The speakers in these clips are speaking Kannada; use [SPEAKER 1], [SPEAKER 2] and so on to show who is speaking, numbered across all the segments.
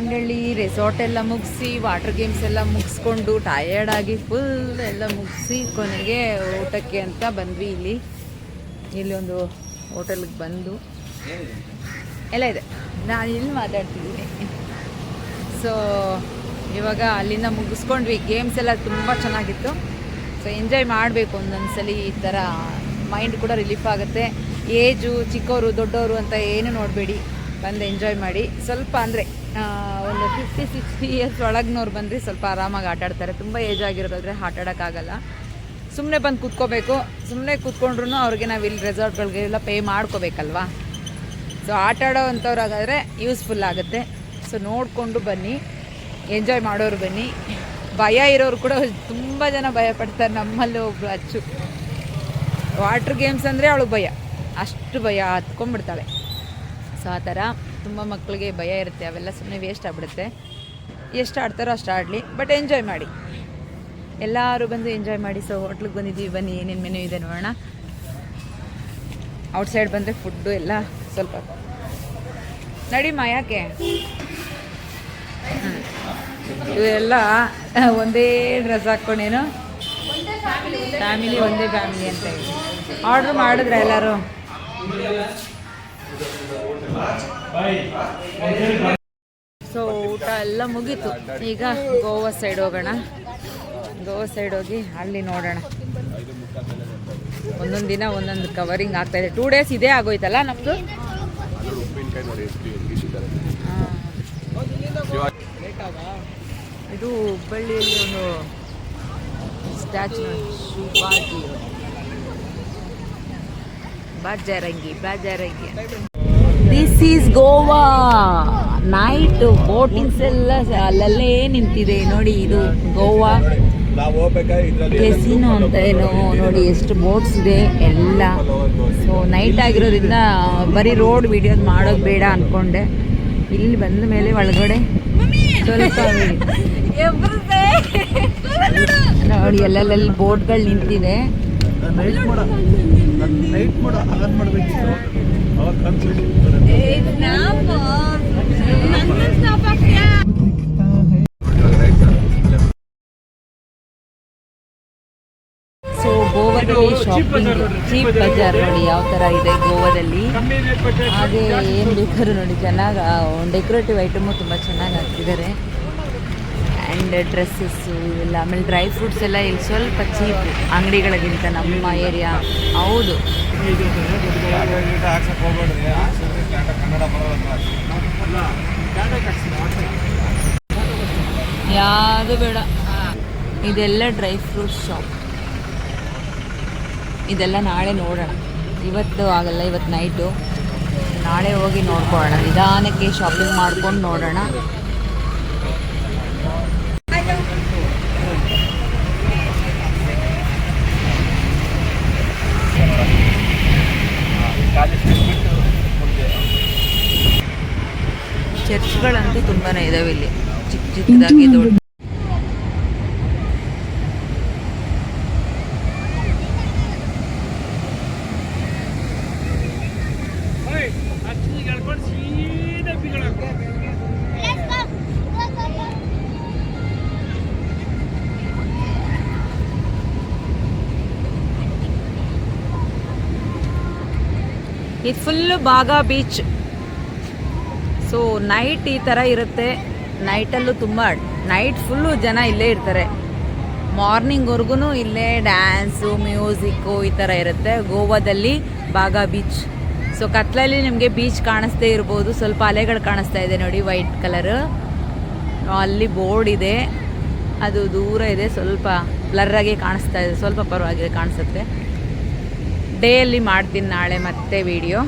[SPEAKER 1] ದಾಂಡೇಳಿ ರೆಸಾರ್ಟ್ ಎಲ್ಲ ಮುಗಿಸಿ ವಾಟರ್ ಗೇಮ್ಸ್ ಎಲ್ಲ ಮುಗಿಸ್ಕೊಂಡು ಟಯರ್ಡ್ ಆಗಿ ಫುಲ್ ಎಲ್ಲ ಮುಗಿಸಿ ಕೊನೆಗೆ ಊಟಕ್ಕೆ ಅಂತ ಬಂದ್ವಿ ಇಲ್ಲಿ. ಇಲ್ಲಿ ಒಂದು ಹೋಟೆಲ್ಗೆ ಬಂದು. ಎಲ್ಲ ಇದೆ. ನಾನು ಇಲ್ಲಿ ಮಾತಾಡ್ತಿದ್ದೀನಿ. ಸೊ ಇವಾಗ ಅಲ್ಲಿಂದ ಮುಗಿಸ್ಕೊಂಡ್ವಿ. ಗೇಮ್ಸ್ ಎಲ್ಲ ತುಂಬ ಚೆನ್ನಾಗಿತ್ತು. ಸೊ ಎಂಜಾಯ್ ಮಾಡಬೇಕು ಒಂದೊಂದು ಸಲ ಈ ಥರ ಮೈಂಡ್ ಕೂಡ ರಿಲೀಫ್ ಆಗುತ್ತೆ. ಏಜು ಚಿಕ್ಕವರು, ದೊಡ್ಡವರು ಅಂತ ಏನು ನೋಡಬೇಡಿ. ಬಂದು ಎಂಜಾಯ್ ಮಾಡಿ. ಸ್ವಲ್ಪ ಅಂದರೆ ಒಂದು ಫಿಫ್ಟಿ ಸಿಕ್ಸ್ಟಿ ಇಯರ್ಸ್ ಒಳಗಿನವ್ರು ಬಂದರೆ ಸ್ವಲ್ಪ ಆರಾಮಾಗಿ ಆಟಾಡ್ತಾರೆ ತುಂಬ ಏಜ್ ಆಗಿರೋದಾದರೆ ಆಟ ಆಡೋಕ್ಕಾಗಲ್ಲ. ಸುಮ್ಮನೆ ಬಂದು ಕೂತ್ಕೋಬೇಕು. ಸುಮ್ಮನೆ ಕೂತ್ಕೊಂಡ್ರು ಅವ್ರಿಗೆ ನಾವು ಇಲ್ಲಿ ರೆಸಾರ್ಟ್ಗಳಿಗೆಲ್ಲ ಪೇ ಮಾಡ್ಕೋಬೇಕಲ್ವಾ? ಸೊ ಆಟ ಆಡೋ ಅಂಥವ್ರಾಗಾದರೆ ಯೂಸ್ಫುಲ್ ಆಗುತ್ತೆ. ಸೊ ನೋಡಿಕೊಂಡು ಬನ್ನಿ. ಎಂಜಾಯ್ ಮಾಡೋರು ಬನ್ನಿ. ಭಯ ಇರೋರು ಕೂಡ ತುಂಬ ಜನ ಭಯ ಪಡ್ತಾರೆ ನಮ್ಮಲ್ಲೂ ಒಬ್ರು ಅಚ್ಚು. ವಾಟ್ರ್ ಗೇಮ್ಸ್ ಅಂದರೆ ಅವಳು ಭಯ. ಅಷ್ಟು ಭಯ ಹತ್ಕೊಂಡ್ಬಿಡ್ತಾಳೆ ಸೊ ಆ ಥರ. ತುಂಬ ಮಕ್ಕಳಿಗೆ ಭಯ ಇರುತ್ತೆ, ಅವೆಲ್ಲ ಸುಮ್ಮನೆ ವೇಸ್ಟ್ ಆಗ್ಬಿಡುತ್ತೆ. ಎಷ್ಟು ಆಡ್ತಾರೋ ಅಷ್ಟು ಆಡಲಿ ಬಟ್ ಎಂಜಾಯ್ ಮಾಡಿ. ಎಲ್ಲರೂ ಬಂದು ಎಂಜಾಯ್ ಮಾಡಿ ಸೊ ಹೋಟ್ಲಿಗೆ ಬಂದಿದ್ದೀವಿ, ಬನ್ನಿ, ಏನೇನು ಮೆನು ಇದೆ ನೋಡೋಣ. ಔಟ್ಸೈಡ್ ಬಂದರೆ ಫುಡ್ಡು ಎಲ್ಲ ಸ್ವಲ್ಪ. ನಡಿಮ್ಮ, ಯಾಕೆ. ಇವೆಲ್ಲ ಒಂದೇ ಡ್ರೆಸ್ ಹಾಕ್ಕೊಂಡೇನು? ಫ್ಯಾಮಿಲಿ ಒಂದೇ ಫ್ಯಾಮಿಲಿ ಅಂತ ಹೇಳಿ. ಆರ್ಡ್ರ್ ಮಾಡಿದ್ರೆ ಎಲ್ಲರೂ? ಸೊ ಊಟ ಎಲ್ಲ ಮುಗೀತು. ಈಗ ಗೋವಾ ಸೈಡ್ ಹೋಗೋಣ. ಗೋವಾ ಸೈಡ್ ಹೋಗಿ ಅಲ್ಲಿ ನೋಡೋಣ. ಒಂದೊಂದು ದಿನ ಒಂದೊಂದು ಕವರಿಂಗ್ ಆಗ್ತಾ ಇದೆ. ಟೂ ಡೇಸ್ ಇದೇ ಆಗೋಯ್ತಲ್ಲ ನಮ್ಮದು ಇದು ಹುಬ್ಬಳ್ಳಿಯಲ್ಲಿ ಒಂದು statue Bajrangi Bajrangi. This is Goa night boatings ಎಲ್ಲ ಅಲ್ಲಲ್ಲೇ ನಿಂತಿದೆ. ನೋಡಿ ಇದು ಗೋವಾ
[SPEAKER 2] ನಾವು ಹೋಗ್ಬೇಕಾದ್ರೆ ಇದ್ರಲ್ಲಿ
[SPEAKER 1] ಕೆಸಿನೋ ಅಂತ ಏನೋ ನೋಡಿ ಎಷ್ಟು ಬೋಟ್ಸ್ ಇದೆ ಎಲ್ಲ. ಸೊ ನೈಟ್ ಆಗಿರೋದ್ರಿಂದ ಬರೀ ರೋಡ್ ವಿಡಿಯೋಸ್ ಮಾಡೋದು ಬೇಡ ಅಂದ್ಕೊಂಡೆ ಇಲ್ಲಿ ಬಂದ ಮೇಲೆ ಒಳಗಡೆ ಸ್ವಲ್ಪ ನೋಡಿ ಎಲ್ಲೆಲ್ಲಿ ಬೋಟ್ಗಳು ನಿಂತಿದೆ. ಶಾಪಿಂಗ್ ಚೀಪ್ ಬಜಾರ್ ನೋಡಿ ಯಾವ ಥರ ಇದೆ ಗೋವಾದಲ್ಲಿ. ಹಾಗೆ ಏನು ಬೇಕಾದ್ರೂ ನೋಡಿ ಚೆನ್ನಾಗಿ ಡೆಕೋರೇಟಿವ್ ಐಟಮು ತುಂಬ ಚೆನ್ನಾಗಿ ಹಾಕಿದ್ದಾರೆ. ಆ್ಯಂಡ್ ಡ್ರೆಸ್ಸಸ್ಸು ಇವೆಲ್ಲ ಆಮೇಲೆ ಡ್ರೈ ಫ್ರೂಟ್ಸ್ ಎಲ್ಲ ಇಲ್ಲಿ ಸ್ವಲ್ಪ ಚೀಪ್ ಅಂಗಡಿಗಳಿಗಿಂತ ನಮ್ಮ ಏರಿಯಾ ಹೌದು. ಯಾವುದು ಬೇಡ. ಇದೆಲ್ಲ ಡ್ರೈ ಫ್ರೂಟ್ಸ್ ಶಾಪ್ ಇದೆಲ್ಲ ನಾಳೆ ನೋಡೋಣ. ಇವತ್ತು ಆಗಲ್ಲ ಇವತ್ತು ನೈಟು ನಾಳೆ ಹೋಗಿ ನೋಡ್ಕೊಳ್ಳೋಣ. ನಿಧಾನಕ್ಕೆ ಶಾಪಿಂಗ್ ಮಾಡ್ಕೊಂಡು ನೋಡೋಣ. ಚರ್ಚ್ಗಳಂತೂ ತುಂಬಾ ಇದಾವೆ ಇಲ್ಲಿ. ಚಿಕ್ಕ ಚಿಕ್ಕದಾಗಿ ದೊಡ್ಡ ಇದು full Baga beach so night ಈ ಥರ ಇರುತ್ತೆ. ನೈಟಲ್ಲೂ ತುಂಬ ನೈಟ್ ಫುಲ್ಲು ಜನ ಇಲ್ಲೇ ಇರ್ತಾರೆ. ಮಾರ್ನಿಂಗ್ವರೆಗೂ ಇಲ್ಲೇ ಡ್ಯಾನ್ಸು ಮ್ಯೂಸಿಕ್ಕು ಈ ಥರ ಇರುತ್ತೆ. ಗೋವಾದಲ್ಲಿ ಬಾಗಾ ಬೀಚ್ ಸೊ ಕತ್ಲಲ್ಲಿ ನಿಮಗೆ ಬೀಚ್ ಕಾಣಿಸ್ತೇ ಇರ್ಬೋದು. ಸ್ವಲ್ಪ ಅಲೆಗಳು ಕಾಣಿಸ್ತಾ ಇದೆ ನೋಡಿ ವೈಟ್ ಕಲರ್ ಅಲ್ಲಿ ಬೋರ್ಡ್ ಇದೆ. ಅದು ದೂರ ಇದೆ. ಸ್ವಲ್ಪ ಬ್ಲರ್ರಾಗಿ ಕಾಣಿಸ್ತಾ ಇದೆ. ಸ್ವಲ್ಪ ಪರವಾಗಿಲ್ಲ ಕಾಣಿಸುತ್ತೆ. ಡೇಯಲ್ಲಿ ಮಾಡ್ತೀನಿ ನಾಳೆ ಮತ್ತೆ ವಿಡಿಯೋ.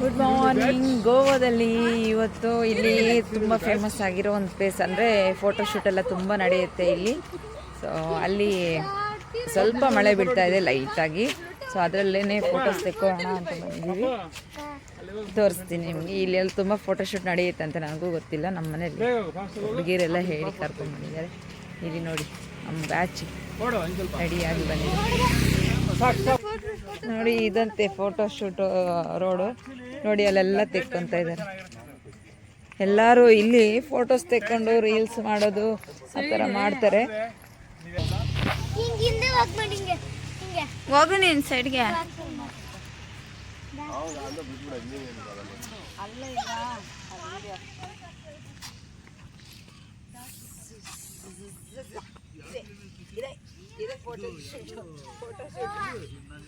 [SPEAKER 1] ಗುಡ್ ಮಾರ್ನಿಂಗ್ ಗೋವಾದಲ್ಲಿ ಇವತ್ತು ಇಲ್ಲಿ ತುಂಬ ಫೇಮಸ್ ಆಗಿರೋ ಒಂದು ಪ್ಲೇಸ್ ಅಂದರೆ ಫೋಟೋಶೂಟ್ ಎಲ್ಲ ತುಂಬ ನಡೆಯುತ್ತೆ ಇಲ್ಲಿ. ಸೊ ಅಲ್ಲಿ ಸ್ವಲ್ಪ ಮಳೆ ಬೀಳ್ತಾ ಇದೆ ಲೈಟಾಗಿ ಸೊ ಅದರಲ್ಲೇ ಫೋಟೋಸ್ ತೆಕ್ಕೋಣ ಅಂತ ಬಂದಿದ್ದೀವಿ ತೋರಿಸ್ತೀನಿ ನಿಮಗೆ. ಇಲ್ಲಿ ಎಲ್ಲ ತುಂಬ ಫೋಟೋಶೂಟ್ ನಡೆಯುತ್ತೆ ಅಂತ ನನಗೂ ಗೊತ್ತಿಲ್ಲ. ನಮ್ಮ ಮನೇಲಿ ಹುಡುಗಿಯರೆಲ್ಲ ಹೇಳಿ ಕರ್ಕೊಂಡು ಬಂದಿದ್ದಾರೆ. ಇಲ್ಲಿ ನೋಡಿ, ನಮ್ಮ ಬ್ಯಾಚ್ ರೆಡಿಯಾಗಿ ಬಂದಿದೆ. ನೋಡಿ, ಇದಂತೆ ಫೋಟೋಶೂಟ್ ರೋಡು ನೋಡಿ, ಅಲ್ಲೆಲ್ಲ ತೆಕ್ಕೊಂತ ಇದ್ದಾರೆ. ಎಲ್ಲರೂ ಇಲ್ಲಿ ಫೋಟೋಸ್ ತೆಕ್ಕೊಂಡು ರೀಲ್ಸ್ ಮಾಡೋದು ಆ ಥರ ಮಾಡ್ತಾರೆ.
[SPEAKER 3] ಹಿಂಗ್
[SPEAKER 4] ನೀನ್ ಸೈಡ್ಗೆ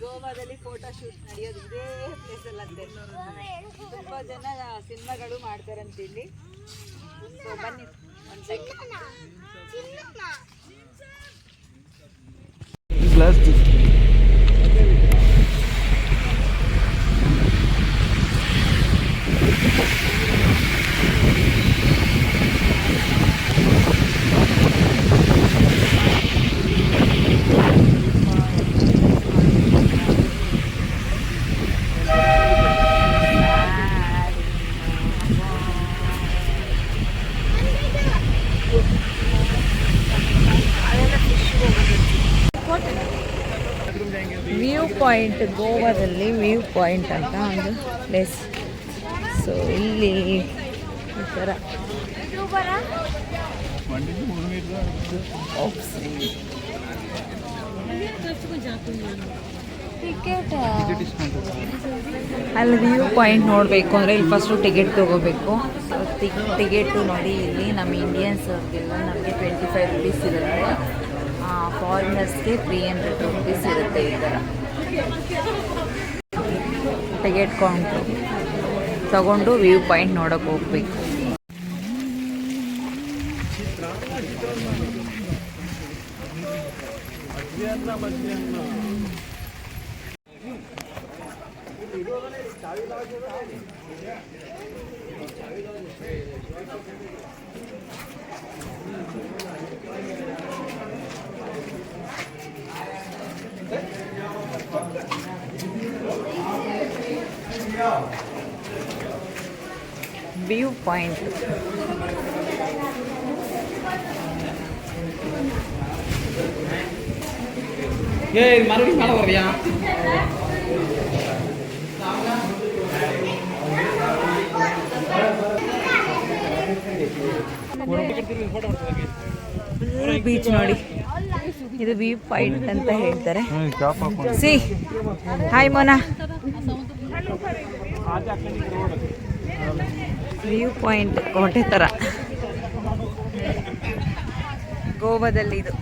[SPEAKER 1] ಗೋವಾದಲ್ಲಿ ಫೋಟೋ ಶೂಟ್ ನಡೆಯೋದು ಇದೇ ಪ್ಲೇಸಲ್ಲಂತೆ ತುಂಬ ಜನ ಸಿನಿಮಾಗಳು ಮಾಡ್ತಾರಂತೆ ಇಲ್ಲಿ ಸೊ ಬನ್ನಿ ಒಂದು ಪಾಯಿಂಟ್ ಗೋವಾದಲ್ಲಿ ವ್ಯೂ ಪಾಯಿಂಟ್ ಅಂತ ಒಂದು ಪ್ಲೇಸ್ ಸೊ ಇಲ್ಲಿ ಈ ಥರ ಅಲ್ಲಿ ವ್ಯೂ ಪಾಯಿಂಟ್ ನೋಡಬೇಕು ಅಂದರೆ ಇಲ್ಲಿ ಫಸ್ಟು ಟಿಕೆಟ್ ತೊಗೋಬೇಕು. ಸೊ ಟಿಕೆಟು ನೋಡಿ ಇಲ್ಲಿ ನಮ್ಮ ಇಂಡಿಯನ್ಸ್ ಅವ್ರಿಗೆಲ್ಲ ನಮಗೆ ಟ್ವೆಂಟಿ ಫೈವ್ ರುಪೀಸ್ ಇರುತ್ತೆ ಫಾರಿನರ್ಸ್ಗೆ ತ್ರೀ ಹಂಡ್ರೆಡ್ ರುಪೀಸ್ ಇರುತ್ತೆ ಈ ಥರ ಟಿಕೆಟ್ ಕೌಂಟ್ರು ತಗೊಂಡು ವ್ಯೂ ಪಾಯಿಂಟ್ ನೋಡೋಕೆ ಹೋಗ್ಬೇಕು. ವ್ಯೂ ಪಾಯಿಂಟ್
[SPEAKER 2] ஏய் மறுபடியும் மேலே வர்றியா
[SPEAKER 1] ಬೀಚ್ ನೋಡಿ ಇದು ವ್ಯೂ ಪಾಯಿಂಟ್ ಅಂತ ಹೇಳ್ತಾರೆ
[SPEAKER 2] ಕ್ಯಾಪ್ ಹಾಕೊಂಡು
[SPEAKER 1] ಸಿ ಹಾಯ್ ಮೋನಾ ವ್ಯೂ ಪಾಯಿಂಟ್ ಕೋಟೆ ಥರ. ಗೋವಾದಲ್ಲಿ ಇದು.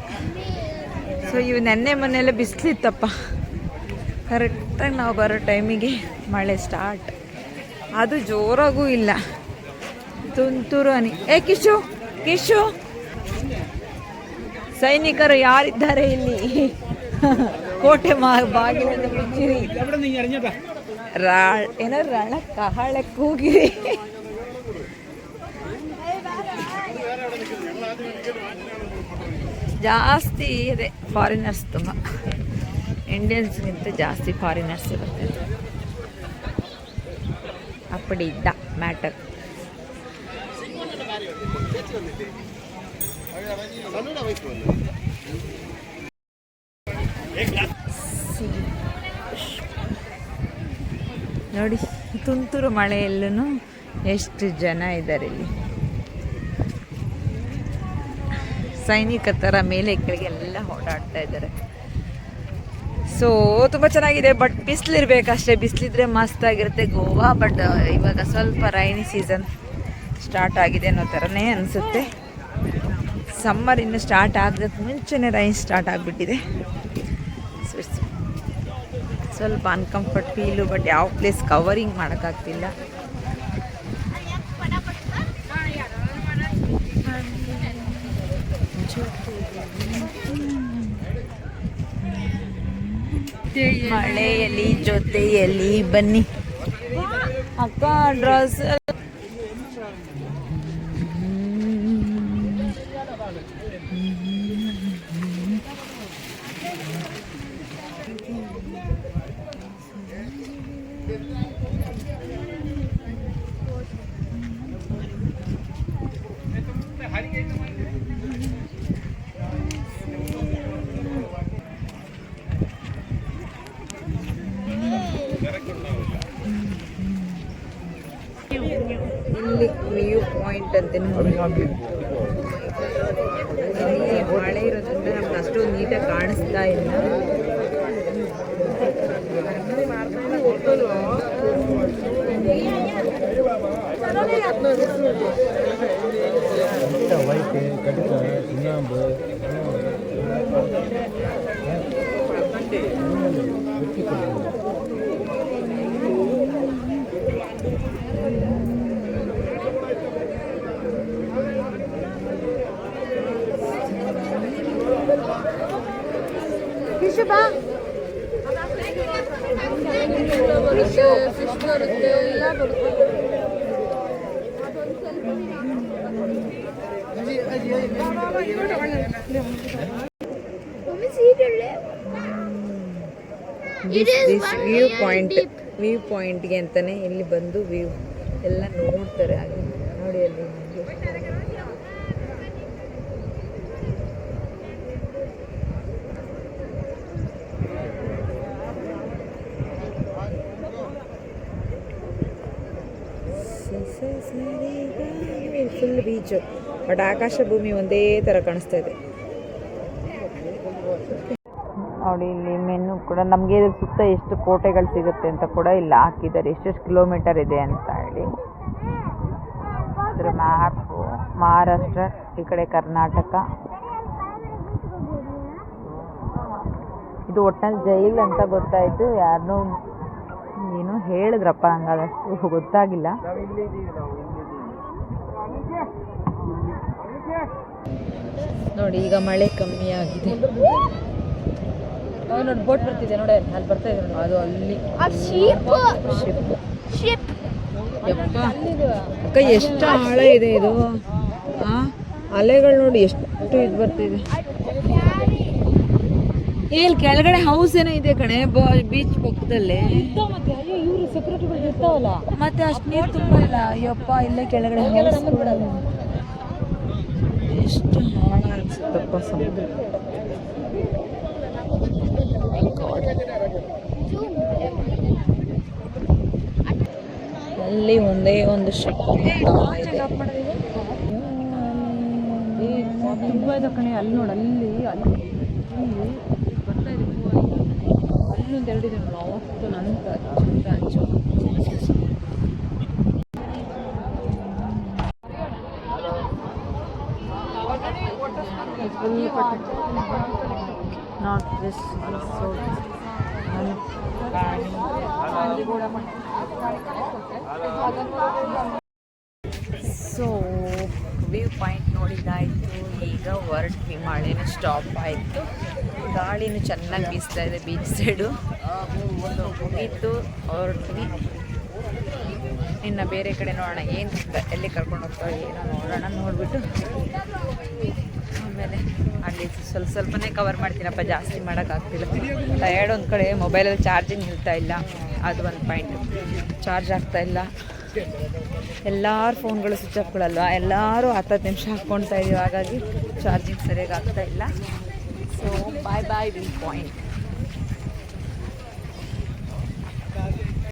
[SPEAKER 1] ಸೊ ಇವು ನೆನ್ನೆ ಮೊನ್ನೆಲ್ಲ ಬಿಸಿಲಿತ್ತಪ್ಪ. ಕರೆಕ್ಟಾಗಿ ನಾವು ಬರೋ ಟೈಮಿಗೆ ಮಳೆ ಸ್ಟಾರ್ಟ್ ಅದು ಜೋರಾಗೂ ಇಲ್ಲ. ತುಂತುರು ಅನಿ ಏ ಕಿಶು ಕಿಶು. ಸೈನಿಕರು ಯಾರಿದ್ದಾರೆ ಇಲ್ಲಿ? ಕೋಟೆ ಮಾ ಬಾಗಿಲನ್ನು ಮುಚ್ಚಿರಿ. ಏನೋ ರಣ ಕಹಳೆ ಕೂಗಿರಿ. ಜಾಸ್ತಿ ಇದೆ ಫಾರಿನರ್ಸ್ ತುಂಬ. ಇಂಡಿಯನ್ಸ್ಗಿಂತ ಜಾಸ್ತಿ ಫಾರಿನರ್ಸ್ ಇರುತ್ತೆ ಅಪ್ಪಡಿ ಇದ್ದ ಮ್ಯಾಟರ್ ನೋಡಿ, ತುಂತುರು ಮಳೆಯಲ್ಲೂ ಎಷ್ಟು ಜನ ಇದ್ದಾರೆ ಇಲ್ಲಿ. ಸೈನಿಕ ಥರ ಮೇಲೆ ಕೆಳಗೆಲ್ಲ ಓಡಾಡ್ತಾ ಇದ್ದಾರೆ. ಸೊ ತುಂಬ ಚೆನ್ನಾಗಿದೆ ಬಟ್ ಬಿಸಿಲಿರ್ಬೇಕಷ್ಟೇ ಬಿಸಿಲಿದ್ರೆ ಮಸ್ತಾಗಿರುತ್ತೆ ಗೋವಾ ಬಟ್ ಇವಾಗ ಸ್ವಲ್ಪ ರೈನಿ ಸೀಸನ್ ಸ್ಟಾರ್ಟ್ ಆಗಿದೆ ಅನ್ನೋ ಥರನೇ ಅನಿಸುತ್ತೆ. ಸಮ್ಮರ್ ಇನ್ನು ಸ್ಟಾರ್ಟ್ ಆಗದಕ್ಕೆ ಮುಂಚೆನೇ ರೈನ್ ಸ್ಟಾರ್ಟ್ ಆಗಿಬಿಟ್ಟಿದೆ. ಸ್ವಲ್ಪ ಅನ್ಕಂಫರ್ಟ್ ಫೀಲು ಬಟ್ ಯಾವ ಪ್ಲೇಸ್ ಕವರಿಂಗ್ ಮಾಡೋಕ್ಕಾಗ್ತಿಲ್ಲ. ಮಳೆಯಲ್ಲಿ ಜೊತೆಯಲ್ಲಿ ಬನ್ನಿ. ಅಕ್ಕ ಡ್ರೆಸ್ ಪಾಯಿಂಟ್ ಅಂತಲೇ ಇಲ್ಲಿ ಮಳೆ ಇರೋದ್ರಿಂದ ನಮ್ಗೆ ಅಷ್ಟು ನೀಟಾಗಿ ಕಾಣಿಸ್ತಾ ಇಲ್ಲ
[SPEAKER 2] ವೈಟ್ ಕಟಕ ಸುಣ್ಣಾಂಬು
[SPEAKER 3] is one
[SPEAKER 1] ವ್ಯೂ ಪಾಯಿಂಟ್. ವ್ಯೂ ಪಾಯಿಂಟ್ಗೆ ಅಂತಾನೆ ಇಲ್ಲಿ ಬಂದು ವ್ಯೂ ಎಲ್ಲ ನೋಡ್ತಾರೆ ಹಾಗೆ. ನೋಡಿ ಅಲ್ಲಿ ನಮ್ಗೆ ಫುಲ್ ಬೀಚು ಬಟ್ ಆಕಾಶ ಭೂಮಿ ಒಂದೇ ಥರ ಕಾಣಿಸ್ತಾ ಇದೆ. ನೋಡಿ, ಇಲ್ಲಿ ಮೆನು ಕೂಡ ನಮಗೆ ಸುತ್ತ ಎಷ್ಟು ಕೋಟೆಗಳು ಸಿಗುತ್ತೆ ಅಂತ ಕೂಡ ಇಲ್ಲಿ ಹಾಕಿದ್ದಾರೆ. ಎಷ್ಟೆಷ್ಟು ಕಿಲೋಮೀಟರ್ ಇದೆ ಅಂತ ಹೇಳಿ. ಅದ್ರ ಮ್ಯಾಪು ಮಹಾರಾಷ್ಟ್ರ ಈ ಕಡೆ ಕರ್ನಾಟಕ ಇದು ಒಟ್ಟಿನಲ್ಲಿ ಜೈಲ್ ಅಂತ ಗೊತ್ತಾಯಿತು. ಯಾರನ್ನೂ ಏನು ಹೇಳಿದ್ರಪ್ಪ ಹಂಗಾದಷ್ಟು ಗೊತ್ತಾಗಿಲ್ಲ. ನೋಡಿ ಈಗ ಮಳೆ ಕಮ್ಮಿ ಆಗಿದೆ. ನೋಡಿ ಬೋಟ್ ಬರ್ತಿದೆ ನೋಡಿ ಅಲ್ಲಿ ಬರ್ತಾ ಇದೆ ಅದು ಅಲ್ಲಿ.
[SPEAKER 3] ಆ ಶೀಪ್
[SPEAKER 1] ಶಿಪ್
[SPEAKER 3] ಶಿಪ್
[SPEAKER 1] ಯಪ್ಪ ಅಕ್ಕ ಎಷ್ಟು ಆಳ ಇದೆ ಇದು? ಆ? ಅಲೆಗಳು ನೋಡಿ ಎಷ್ಟು ಇದು ಬರ್ತಿದೆ. ಏ, ಇಲ್ಲಿ ಕೆಳಗಡೆ ಹೌಸ್ ಏನೋ ಇದೆ ಕಣೆ ಬೀಚ್ ಪಕ್ಕದಲ್ಲೇ. ಮತ್ತೆ ಅಷ್ಟು ನೀರು ತುಂಬಲ್ಲ. ಅಯ್ಯಪ್ಪ ಇಲ್ಲೇ ಕೆಳಗಡೆ ಬಿಡಲ್ಲ. ಎಷ್ಟು ಅನ್ಸುತ್ತಪ್ಪ ಸಮುದ್ರ ಅಲ್ಲಿ ಒಂದೇ ಒಂದು
[SPEAKER 4] ತುಂಬ ಇದೆ ಕಣೆ ಅಲ್ಲಿ ನೋಡು ಅಲ್ಲಿ ಅಲ್ಲಿ ಬರ್ತಾ ಇದೆ. ಅಲ್ಲೊಂದು ಎರಡು ಇದೆ ನೋಡು ಅವತ್ತು ನಂತರ. ಹಚ್ಚು ಹಚ್ಚು
[SPEAKER 1] ನಾಟ್ ದಿಸ್ ನೋಡಿದ್ದಾಯಿತು. ಈಗ ಹೊರಟ್ವಿ ಮಳೆನೂ ಸ್ಟಾಪ್ ಆಯಿತು. ಗಾಳಿನೂ ಚೆನ್ನಾಗಿ ಬೀಸ್ತಾ ಇದೆ ಬೀಚ್ ಸೈಡು ಮುಗೀತು. ಹೊರಟ್ವಿ ಇನ್ನು ಬೇರೆ ಕಡೆ ನೋಡೋಣ. ಏನು ಎಲ್ಲಿ ಕರ್ಕೊಂಡು ಹೋಗ್ತಾ ಏನೋ ನೋಡೋಣ ನೋಡಿಬಿಟ್ಟು. ಆಮೇಲೆ ಅಲ್ಲಿ ಸ್ವಲ್ಪ ಸ್ವಲ್ಪನೇ ಕವರ್ ಮಾಡ್ತೀನಪ್ಪ, ಜಾಸ್ತಿ ಮಾಡೋಕ್ಕಾಗ್ತಿಲ್ಲ ಟಯರ್ಡ್ ಒಂದು ಕಡೆ ಮೊಬೈಲಲ್ಲಿ ಚಾರ್ಜಿಂಗ್ ನಿಲ್ತಾ ಇಲ್ಲ. ಅದು ಒಂದು ಪಾಯಿಂಟ್ ಚಾರ್ಜ್ ಆಗ್ತಾ ಇಲ್ಲ. ಎಲ್ಲರ ಫೋನ್ಗಳು ಸ್ವಿಚ್ ಆಫ್ಗಳಲ್ವ ಎಲ್ಲರೂ ಹತ್ತತ್ತು ನಿಮಿಷ ಹಾಕ್ಕೊಳ್ತಾ ಇದೀವಿ. ಹಾಗಾಗಿ ಚಾರ್ಜಿಂಗ್ ಸರಿಯಾಗಿ ಆಗ್ತಾ ಇಲ್ಲ. So bye bye will point